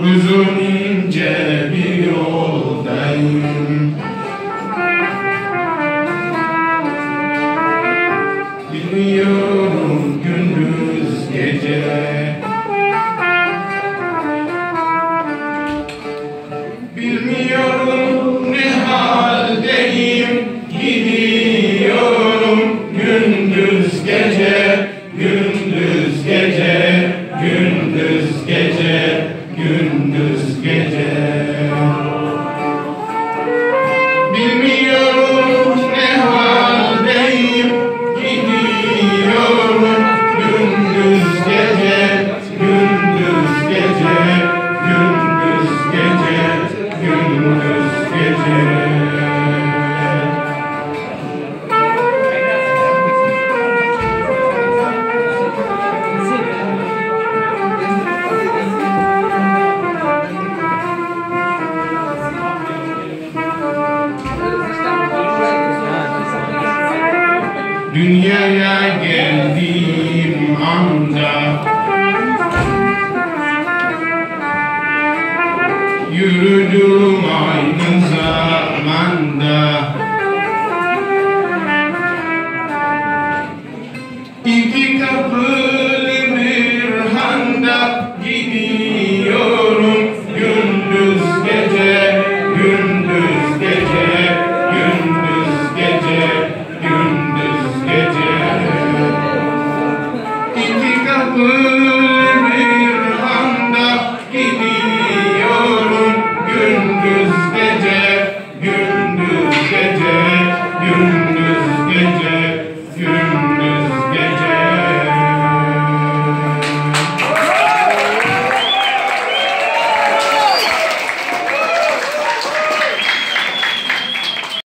Uzun ince bir yoldayım. Bilmiyorum gündüz gece. Bilmiyorum ne haldeyim. Gidiyorum gündüz gece Gündüz gece Gündüz Dünyaya geldiğim anda Yürüdüm aynı zamanda. Abu